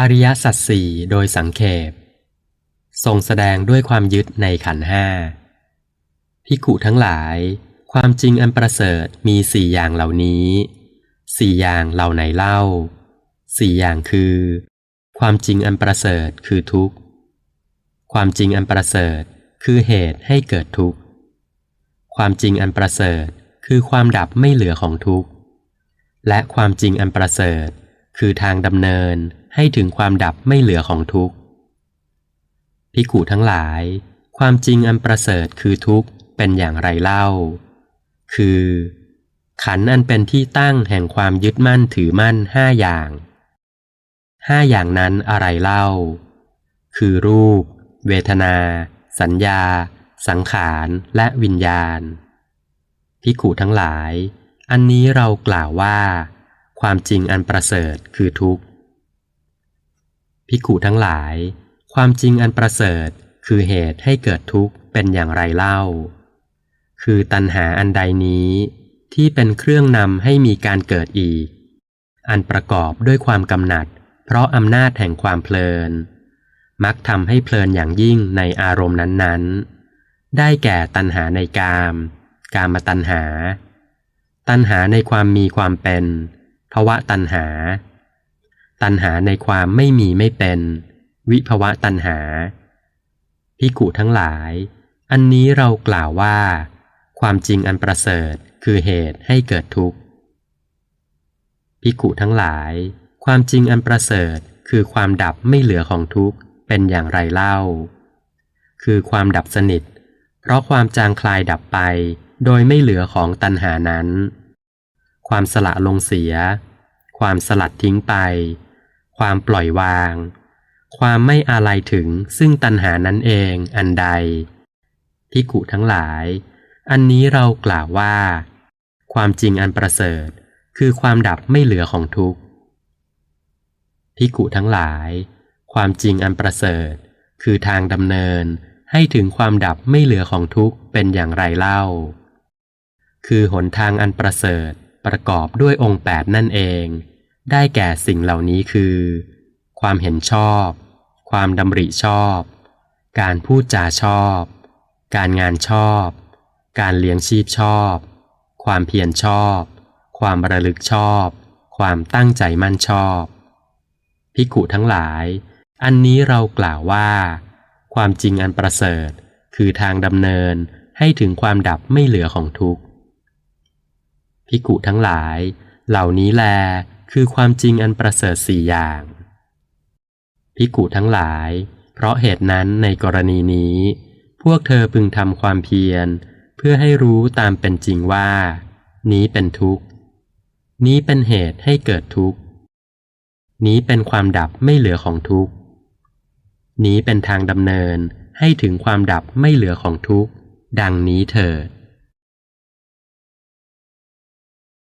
อริยสัจสี่โดยสังเขปทรงแสดงด้วยความยึดในขันห้าพิกุทั้งหลาย ความจริงอันประเสริฐมีสี่อย่างเหล่านี้สี่อย่างเหล่าไหนเล่าสี่อย่างคือ ความจริงอันประเสริฐคือทุกข์ ความจริงอันประเสริฐคือเหตุให้เกิดทุกข์ ความจริงอันประเสริฐคือความดับไม่เหลือของทุกข์ และความจริงอันประเสริฐ คือทางดำเนินให้ถึงความดับไม่เหลือของทุกข์พิกุทั้งหลาย ความจริงอันประเสริฐคือทุกข์เป็นอย่างไรเล่า คือ ขันอันเป็นที่ตั้งแห่งความยึดมั่นถือมั่นห้าอย่างห้าอย่างนั้นอะไรเล่า คือรูป เวทนา สัญญา สังขารและวิญญาณพิกุทั้งหลาย อันนี้เรากล่าวว่า ความจริงอันประเสริฐคือทุกข์พิกุทั้งหลาย ความจริงอันประเสริฐคือเหตุให้เกิดทุกข์เป็นอย่างไรเล่า คือตัณหาอันใดนี้ที่เป็นเครื่องนำให้มีการเกิดอีก อันประกอบด้วยความกำหนัด เพราะอำนาจแห่งความเพลิน มักทำให้เพลินอย่างยิ่งในอารมณ์นั้นๆ ได้แก่ตัณหาในกาม กามตัณหา ตัณหาในความมีความเป็น ภวะตัณหา ตัณหาในความไม่มีไม่เป็น วิภวะตัณหาพิกุทั้งหลาย อันนี้เรากล่าวว่า ความจริงอันประเสริฐคือเหตุให้เกิดทุกข์พิกุทั้งหลาย ความจริงอันประเสริฐคือความดับไม่เหลือของทุกข์เป็นอย่างไรเล่า คือความดับสนิท เพราะความจางคลายดับไป โดยไม่เหลือของตัณหานั้น ความสละลงเสีย ความสลัดทิ้งไป ความปล่อยวาง ความไม่อาลัยถึงซึ่งตัณหานั้นเองอันใดพิกุทั้งหลาย อันนี้เรากล่าวว่า ความจริงอันประเสริฐ คือความดับไม่เหลือของทุกข์พิกุทั้งหลาย ความจริงอันประเสริฐ คือทางดำเนินให้ถึงความดับไม่เหลือของทุกข์เป็นอย่างไรเล่า คือหนทางอันประเสริฐ ประกอบด้วยองค์แปดนั่นเอง ได้แก่สิ่งเหล่านี้คือ ความเห็นชอบ ความดำริชอบ การพูดจาชอบ การงานชอบ การเลี้ยงชีพชอบ ความเพียรชอบ ความระลึกชอบ ความตั้งใจมั่นชอบพิกุทั้งหลาย อันนี้เรากล่าวว่า ความจริงอันประเสริฐ คือทางดำเนินให้ถึงความดับไม่เหลือของทุกข์ พิกุทั้งหลาย เหล่านี้แลคือความจริงอันประเสริฐสี่อย่าง พิกุทั้งหลาย เพราะเหตุนั้นในกรณีนี้ พวกเธอพึงทำความเพียร เพื่อให้รู้ตามเป็นจริงว่า นี้เป็นทุกข์ นี้เป็นเหตุให้เกิดทุกข์ นี้เป็นความดับไม่เหลือของทุกข์ นี้เป็นทางดำเนินให้ถึงความดับไม่เหลือของทุกข์ ดังนี้เถิด